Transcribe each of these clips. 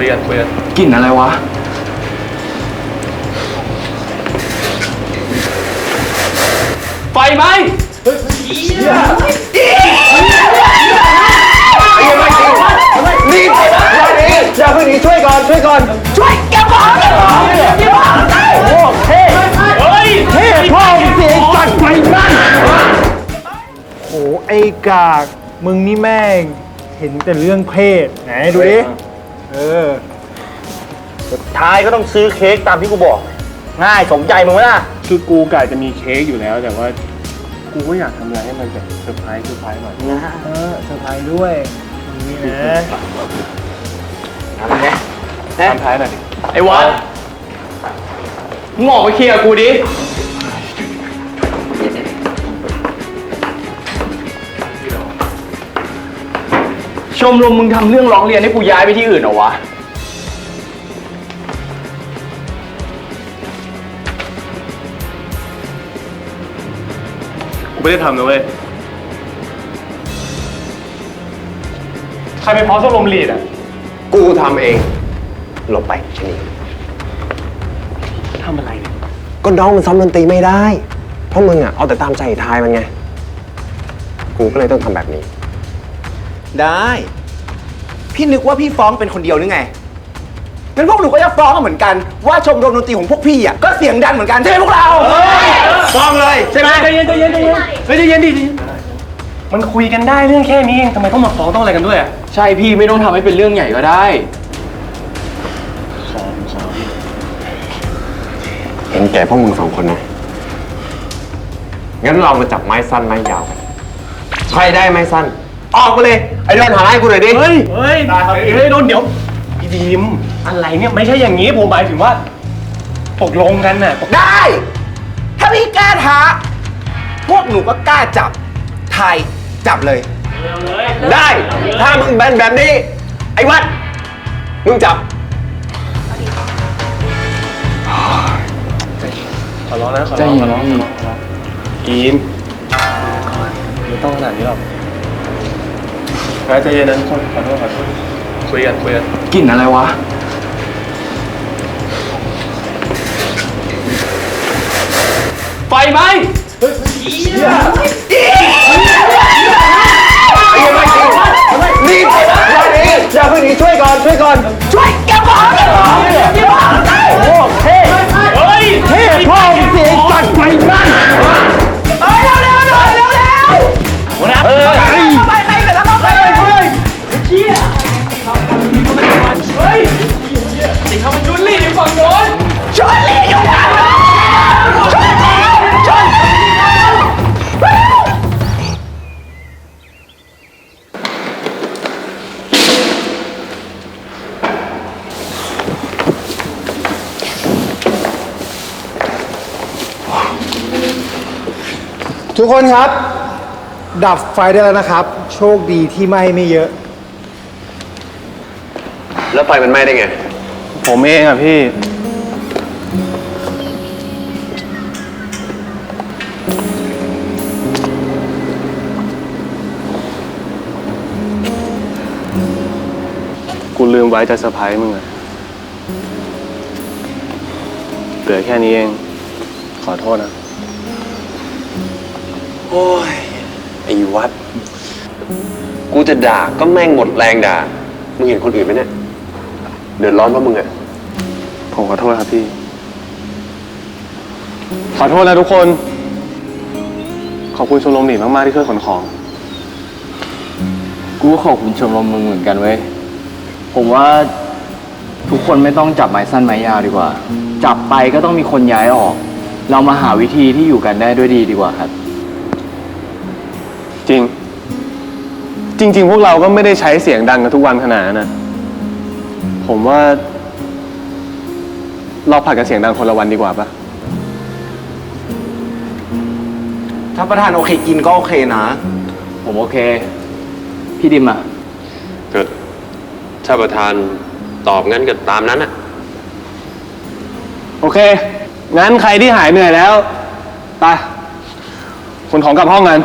คุยกันคุยกันกลิ่นอะไรวะ ไฟไหมนี่อย่าเพิ่งหนีช่วยก่อนช่วยก่อน ช่วยแกบอกแกบอกแกบอกโอ้เท่เฮ้ยเท่พ่อมึงเสียสัตว์ไฟบ้านโอ้ไอ้กาก มึงนี่แม่ง เห็นแต่เรื่องเพศ ไหนดูดิ เออท้ายก็ต้องซื้อเค้กตามที่กูบอก ง่ายสมใจมึงไหมล่ะ คือกูกะจะมีเค้กอยู่แล้ว แต่ว่า กูก็อยากทำอะไรให้มันแบบเซอร์ไพรส์เซอร์ไพรส์หน่อยเออเซอร์ไพรส์ด้วยนี่นะทำท้ายหน่อยดิไอ้วัดมึงออกมาเคลียร์กับกูดิ ชมรมมึงทำเรื่องร้องเรียนให้กูย้ายไปที่อื่นเหรอวะ กูไม่ได้ทำนะเว้ย ใครไปพร้อมชมรมลีดอะ กูทำเองหลบไปชนีทำอะไรเนี่ย ก็น้องมันซ้อมดนตรีไม่ได้ เพราะมึงอะเอาแต่ตามใจทายมันไง กูก็เลยต้องทำแบบนี้ ได้ พี่นึกว่าพี่ฟ้องเป็นคนเดียวหรือไงงั้นพวกหนูก็จะฟ้องเหมือนกัน ว่าชมรมดนตรีของพวกพี่อะก็เสียงดังเหมือนกันใช่ไหมพวกเราฟ้องเลยใช่ไหมใจเย็นใจเย็นใจเย็นเฮ้ยใจเย็นดิใจเย็นมันคุยกันได้เรื่องแค่นี้เองทำไมต้องมาฟ้องต้องอะไรกันด้วยอะใช่พี่ไม่ต้องทำให้เป็นเรื่องใหญ่ก็ได้เห็นแก่พวกมึงสองคนนะ งั้นเรามาจับไม้สั้นไม้ยาวกัน ใครได้ไม้สั้น ออกมาเลย ไอ้เดินหาให้กูหน่อยดิ เฮ้ย เฮ้ยเฮ้ยโดนเดี๋ยวพี่ดีมอะไรเนี่ยไม่ใช่อย่างนี้ผมหมายถึงว่าตกลงกันน่ะตกได้ ถ้าพี่กล้าท้า พวกหนูก็กล้าจับไทยจับเลย ได้ ถ้ามึงแบนแบบนี้ ไอ้วัด มึงจับ ขอร้องนะขอใจร้องเย็ขอนร้องพี่กินไม่ต้องขนาดนี้หรอก นะใจเย็นนะทุกคนขอโทษขอโทษคุยกันคุยกันกลิ่นอะไรวะ ไฟไหมนี่อย่าเพิ่งหนีช่วยก่อนช่วยก่อน ช่วยแกบอกแกบอกแกบอกโอ้เท่เฮ้ยเท่พ่อมึงเสียสัตว์ไฟบ้าน ทุกคนครับ ดับไฟได้แล้วนะครับ โชคดีที่ไหม้ไม่เยอะ แล้วไฟมันไหม้ได้ไง ผมเองอะพี่ กูลืมไว้จะเซอร์ไพรส์มึงอะเหลือแค่นี้เอง ขอโทษนะ โอ้ย ไอ้วัด กูจะด่าก็แม่งหมดแรงด่า มึงเห็นคนอื่นไหมเนี่ย เดือดร้อนเพราะมึงอะผมขอโทษครับพี่ ขอโทษนะทุกคน ขอบคุณชมรมหนีมาก ๆ ที่ช่วยขนของ กูก็ขอบคุณชมรมมึงเหมือนกันเว้ย ผมว่าทุกคนไม่ต้องจับไม้สั้นไม้ยาวดีกว่า จับไปก็ต้องมีคนย้ายออก เรามาหาวิธีที่อยู่กันได้ด้วยดีดีกว่าครับ จริง จริง ๆ พวกเราก็ไม่ได้ใช้เสียงดังกันทุกวันขนาดนั้นนะผมว่า เราผัดกันเสียงดังคนละวันดีกว่าปะถ้าประธานโอเคกินก็โอเคนะ ผมโอเค พี่ดิมอะเกิดถ้าประธานตอบงั้นก็ตามนั้นอะโอเค งั้นใครที่หายเหนื่อยแล้ว ไปขนของกลับห้องกัน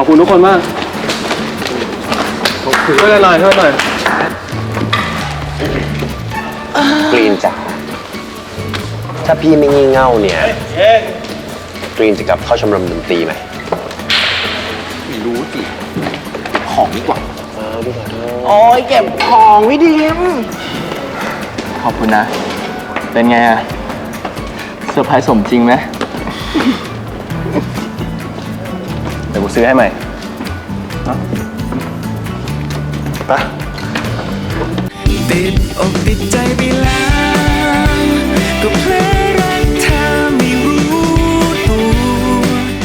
ขอบคุณทุกคนมากช่วยกันหน่อยช่วยกันหน่อยกรีนจ๋าถ้าพี่ไม่งี่เง่าเนี่ยกรีนจะกลับเข้าชมรมดนตรีไหมของดีกว่าเออพี่ขอโทษโอ้ยเก็บของพี่ดิมขอบคุณนะ เป็นไงอะเซอร์ไพรส์สมจริงไหมเดี๋ยวกูซื้อให้ใหม่ติดอกติดใจไปแล้วก็เพลง